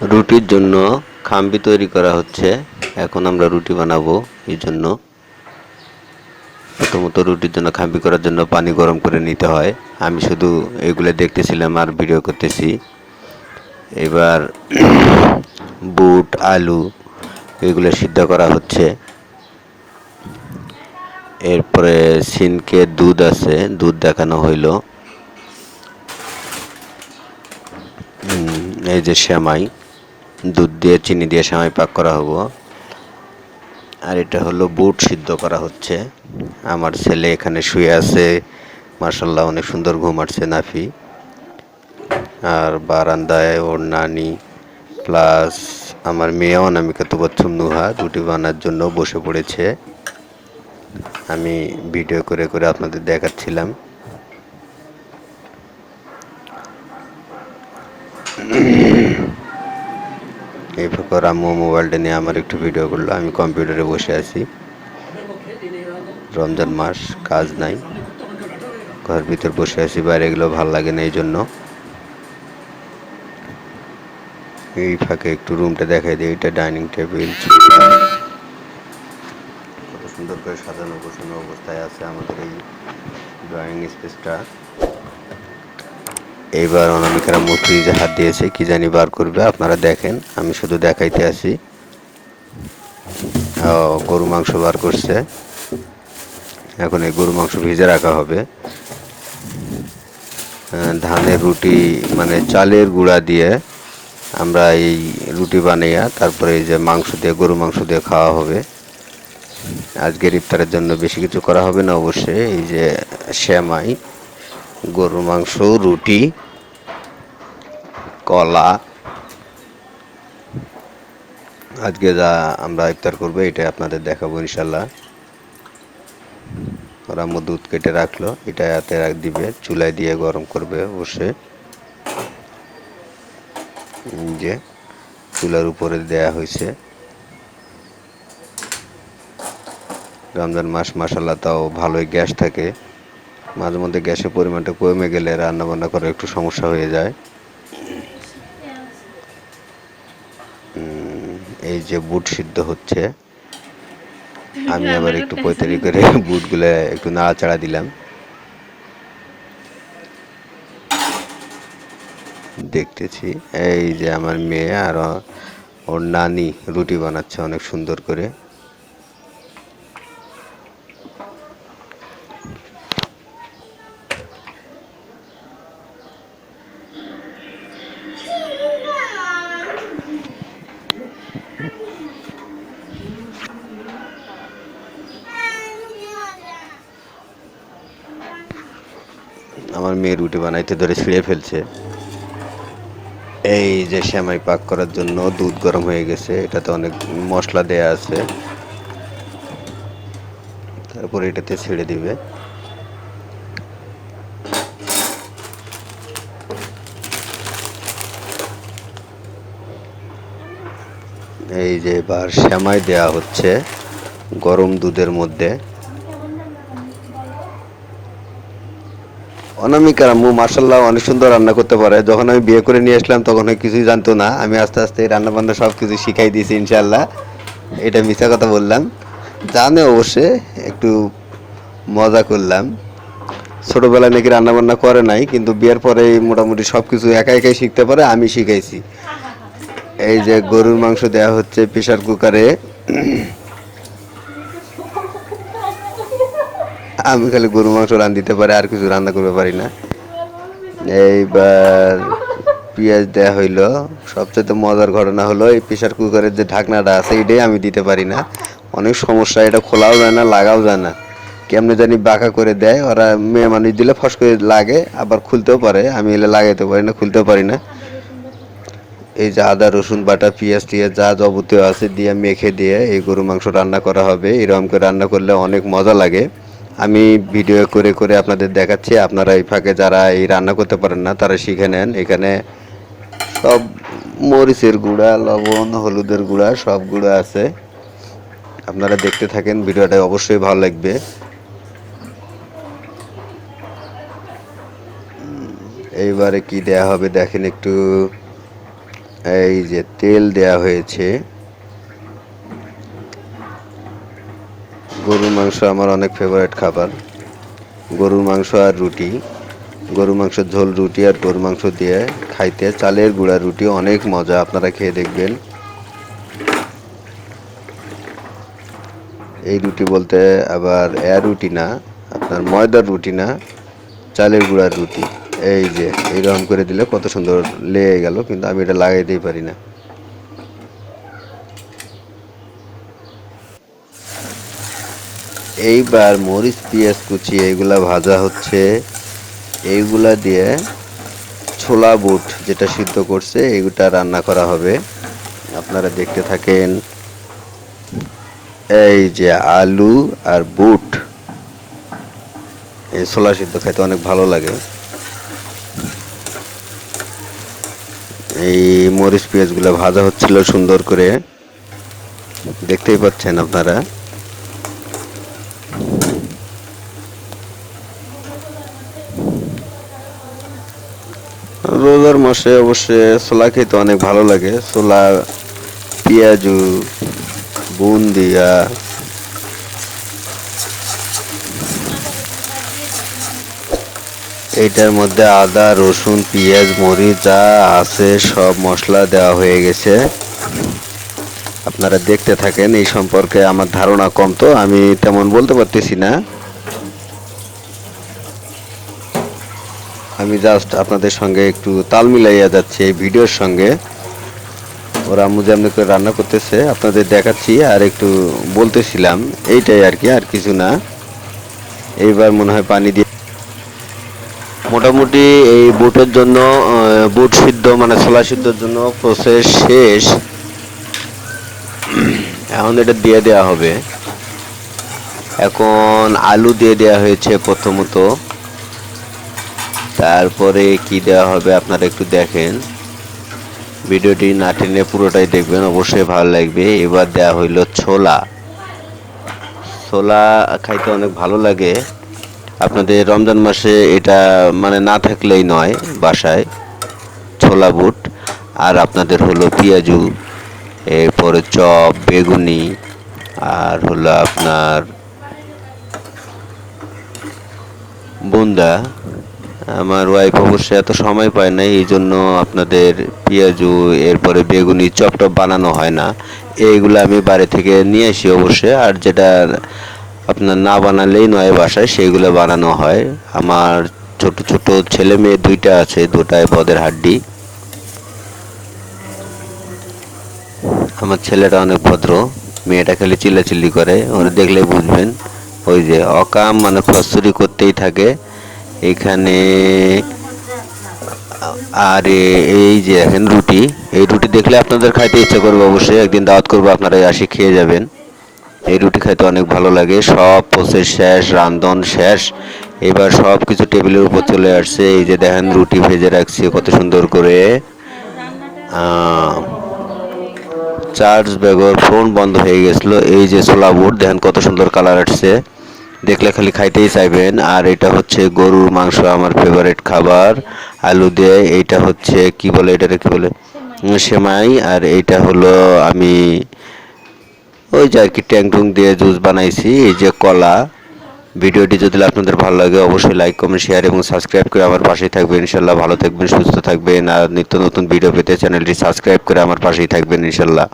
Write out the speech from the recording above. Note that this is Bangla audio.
রুটির জন্য খাম্বি তৈরি করা হচ্ছে। এখন আমরা রুটি বানাবো এই জন্য। প্রথমত রুটির জন্য খাম্বি করার জন্য পানি গরম করে নিতে হয়। আমি শুধু এগুলো দেখতেছিলাম আর ভিডিও করতেছি। এবার বুট, আলু এগুলো সিদ্ধ করা হচ্ছে। এরপরে সিনকে দুধ আছে, দুধ দেখানো হইল। এই যে শ্যামাই দুধ দিয়ে, চিনি দিয়ে শ্যামাই পাক করা হব। আর এটা হলো বুট সিদ্ধ করা হচ্ছে। আমার ছেলে এখানে শুয়ে আছে। মার্শাল্লাহ অনেক সুন্দর ঘুমাচ্ছে নাফি। আর বারান্দায় ওর নানি, প্লাস আমার মেয়ে অনামিকা তো বচ্চম নুহা রুটি বানার জন্য বসে পড়েছে। আমি ভিডিও করে করে আপনাদের দেখাচ্ছিলাম। প্রকার আম্মু মোবাইলটা নিয়ে আমার একটু ভিডিও করল। আমি কম্পিউটারে বসে আছি। রমজান মাস, কাজ নাই। ঘর ভিতর বসে আছি, বাইরে এগুলো ভালো লাগে না এই জন্য এই ফাঁকে একটু রুমটা দেখাই দিই, এটা ডাইনিং টেবিল কত সুন্দর করে সাজানো গোছানো অবস্থায় আছে আমাদের এই ড্রয়িং স্পেসটা এইবার অনামিকারা মুখ ফ্রিজে হাত দিয়েছে কি জানি বার করবে আপনারা দেখেন আমি শুধু দেখাইতে আছি ও, গরু মাংস বার করছে। এখন এই গরু মাংস ভিজে রাখা হবে। ধানের রুটি মানে চালের গুঁড়া দিয়ে আমরা এই রুটি বানাইয়া তারপরে এই যে মাংস দিয়ে গরু মাংস দিয়ে খাওয়া হবে। আজকের ইফতারের জন্য বেশি কিছু করা হবে না অবশ্যই। এই যে শ্যামাই গরুর মাংস, রুটি, কলা। আজকে যা আমরা ইফতার করব এটা আপনাদের দেখাবো ইনশাল্লাহ ওরা দুধ কেটে রাখল, এটা হাতে রাখ দিবে, চুলায় দিয়ে গরম করবে এই যে, চুলার উপরে দেয়া হয়েছে। রমজান মাস মাসাল্লাহ তাও ভালোই গ্যাস থাকে। মাঝে মধ্যে গ্যাসের পরিমাণটা কমে গেলে রান্না বান্না করা একটু সমস্যা হয়ে যায়। এই যে বুট সিদ্ধ হচ্ছে আমি আবার একটু পঁয়তারি করে বুটগুলো একটু নাড়াচাড়া দিলাম। দেখতেছি এই যে আমার মেয়ে আর ওর নানি রুটি বানাচ্ছে অনেক সুন্দর করে। আমার মেয়ে রুটি বানাইতে ধরে ছিঁড়ে ফেলছে। এই যে সেমাই পাক করার জন্য দুধ গরম হয়ে গেছে, এটাতে অনেক মশলা দেয়া আছে। তারপরে এটাতে ছেড়ে দিবে। এই যে এবার সেমাই দেয়া হচ্ছে গরম দুধের মধ্যে। অনামিকার আম্মু মার্শাল্লাহ অনেক সুন্দর রান্না করতে পারে। যখন আমি বিয়ে করে নিয়ে আসলাম, তখন কিছুই জানতো না। আমি আস্তে আস্তে রান্না বান্না সব কিছু শিখাই দিয়েছি ইনশাল্লাহ এটা মিথ্যা কথা বললাম। জানে অবশ্যই, একটু মজা করলাম। ছোটোবেলায় নাকি রান্না বান্না করে নাই, কিন্তু বিয়ের পরে মোটামুটি সব কিছু একা একাই শিখতে পারে, আমি শিখাইছি। এই যে গরুর মাংস দেওয়া হচ্ছে প্রেশার কুকারে। আমি খালি গরু মাংস রান দিতে পারি, আর কিছু রান্না করতে পারি না। এইবার পেঁয়াজ দেওয়া হইল। সবচেয়ে মজার ঘটনা হলো, এই প্রেশার কুকারের যে ঢাকনাটা আছে, এটাই আমি দিতে পারি না। অনেক সমস্যা, এটা খোলাও যায় না, লাগাও যায় না। কেমনে জানি বাঁকা করে দেয়, ওরা মেয়ে মানুষ দিলে ফস করে লাগে, আবার খুলতেও পারে। আমি এলে লাগাইতে পারি না, খুলতেও পারি না। এই যে আদা, রসুন, বাটা, পেঁয়াজ টিয়াজ যা যাবতীয় আছে দিয়ে মেখে দিয়ে এই গরু মাংস রান্না করা হবে। এরকম করে রান্না করলে অনেক মজা লাগে। আমি ভিডিও করে করে আপনাদের দেখাচ্ছি, আপনারা এই ফাঁকে যারা এই রান্না করতে পারেন না, তারা শিখে নেন। এখানে সব মরিচের গুঁড়া, লবণ, হলুদের গুঁড়া সব গুঁড়া আছে। আপনারা দেখতে থাকেন, ভিডিওটা অবশ্যই ভালো লাগবে। এইবারে কি দেয়া হবে দেখেন একটু। এই যে তেল দেয়া হয়েছে। গরুর মাংস আমার অনেক ফেভারিট খাবার। গরুর মাংস আর রুটি গরু মাংস ঝোল রুটি আর গরু মাংস দিয়ে খাইতে চালের গুঁড়া রুটি অনেক মজা, আপনারা খেয়ে দেখবেন। এই রুটি বলতে আবার এ রুটি না, আপনার ময়দার রুটি না, চালের গুঁড়ার রুটি। এই যে, এইরকম করে দিলে কত সুন্দর লেগে গেল, কিন্তু আমি এটা লাগাইতেই পারি না। এইবার মরিচ, পেঁয়াজ কুচি, এইগুলা ভাজা হচ্ছে। এইগুলা দিয়ে ছোলা বুট যেটা সিদ্ধ করছে এইগুলা রান্না করা হবে। আপনারা দেখতে থাকেন, এই যে আলু আর বুট। এই ছোলা সিদ্ধ খেতে অনেক ভালো লাগে। এই মরিচ, পেঁয়াজগুলো ভাজা হচ্ছিল সুন্দর করে। দেখতেই পাচ্ছেন আপনারা। রোজার মাসে অবশ্যই ছোলা খেতে অনেক ভালো লাগে। ছোলা, পেঁয়াজু বুন্দিয়া এইটার মধ্যে আদা, রসুন, পেঁয়াজ, মরিচ যা আছে সব মশলা দেওয়া হয়ে গেছে। আপনারা দেখতে থাকেন, এই সম্পর্কে আমার ধারণা কম তো, আমি তেমন বলতে পারতেছি না। আমি জাস্ট আপনাদের সঙ্গে একটু তাল মিলাইয়া যাচ্ছি এই ভিডিওর সঙ্গে। ওরা আম্মু করে রান্না করতেছে, আপনাদের দেখাচ্ছি আর একটু বলতেছিলাম, এইটাই আর কি, আর কিছু না। এইবার মনে হয় পানি দিয়ে মোটামুটি এই বুটের জন্য বুট সিদ্ধ মানে ছোলা সিদ্ধর জন্য প্রসেস শেষ। এখন এটা দিয়ে দেওয়া হবে। এখন আলু দিয়ে দেওয়া হয়েছে প্রথমত। তারপরে কি দেওয়া হবে আপনারা একটু দেখেন। ভিডিওটি না টেনে পুরোটাই দেখবেন, অবশ্যই ভালো লাগবে। এবার দেওয়া হইল ছোলা। ছোলা খাইতে অনেক ভালো লাগে। আপনাদের রমজান মাসে এটা মানে না থাকলেই নয় বাসায়, ছোলা বুট। আর আপনাদের হলো পেঁয়াজু, এরপরে চপ, বেগুনি, আর হলো আপনার বুন্দা। আমার ওয়াইফ অবশ্যই এত সময় পায় না এই জন্য আপনাদের পেঁয়াজু, এরপরে বেগুনি চপ টপ বানানো হয় না। এইগুলো আমি বাড়ি থেকে নিয়ে আসি অবশ্যই, আর যেটা আপনার না বানালেই নয় বাসায়, সেইগুলো বানানো হয়। আমার ছোট ছোট ছেলে মেয়ে দুইটা আছে দুটায় পদের হাড্ডি। আমার ছেলেটা অনেক ভদ্র, মেয়েটা খালি চিল্লাচিল্লি করে, ওরা দেখলেই বুঝবেন। ওই যে অকাম মানে ফসরি করতেই থাকে। এখানে, আর, এই যে দেখেন রুটি। এই রুটি দেখলে আপনাদের খাইতে ইচ্ছা করবে অবশ্যই। একদিন দাওয়াত করব, আপনারা আসি খেয়ে যাবেন। এই রুটি খাইতে অনেক ভালো লাগে। সব প্রসেস শেষ, রান্ধন শেষ। এবার সব কিছু টেবিলের উপর চলে আসছে। এই যে দেখেন রুটি ভেজে রাখছি, কত সুন্দর করে। চার্জ ব্যাগর ফোন বন্ধ হয়ে গেছিল। এই যে ছোলা বুট, দেখেন কত সুন্দর কালার আসছে। দেখলে খালি খাইতেই চাইবেন। আর এটা হচ্ছে গরুর মাংস আমার ফেভারিট খাবার। আলু দিয়ে এইটা হচ্ছে কি বলে এটাকে কি বলে? সেমাই। আর এইটা হলো আমি ওই যে আর কি ট্যাং টুং দিয়ে জুস বানাইছি এই যে কলা। ভিডিওটি যদি আপনাদের ভালো লাগে অবশ্যই লাইক কমেন্ট শেয়ার এবং সাবস্ক্রাইব করে আমার পাশেই থাকবেন। ইনশাল্লাহ ভালো থাকবেন সুস্থ থাকবেন। আর নিত্য নতুন ভিডিও পেতে চ্যানেলটি সাবস্ক্রাইব করে আমার পাশেই থাকবেন ইনশাল্লাহ।